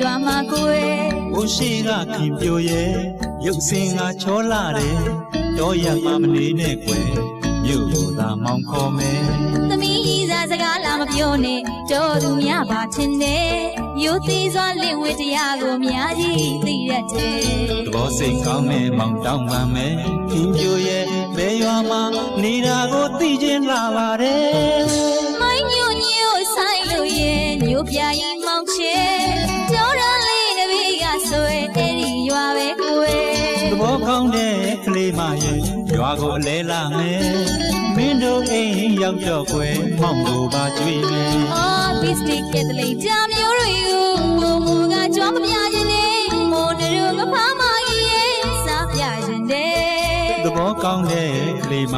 ရွာမှာကိုယ်ဘိုးရှိကခင်ပြိုရဲ့ရုပ်စင်ကချောလာတယ်တော့ရမမနေနဲ့ကွယ်မြို့ကိုသာမောင်းခေါ်မယ်သမီးဤစားစကားလာမပြောနဲ့တော်သူများပါထင်တယ်မျိုးသေးစွာလင့်ဝဲတရားကိုများကြီးသိရတယ်သဘောစိတ်ကောင်းမဲ့မောင်တောင်းပန်မယ်ခင်ပြိုရဲ့ဘယ်ရွာမှာနေတာကိုသိချင်းလာပါတယ်မိုင်းညိုညိုဆိုင်လို့ရဲ့ညိုပြရင် ဘောကောင်းတဲ့ကလေးမရဲ့ရွာကိုအလဲလာမယ်မင်းတို့အိမ်ရောက်တော့ကွယ်မောင်ကိုပါကြွေးမယ်အော်ဘစ်တစ်ကတလေးကြမျိုးတွေကိုဘုံမူကကြွားမပြခြင်းနဲ့မိုးနရမဖားမကြီးရဲ့စားပြခြင်းတဲ့သဘောကောင်းတဲ့ကလေးမ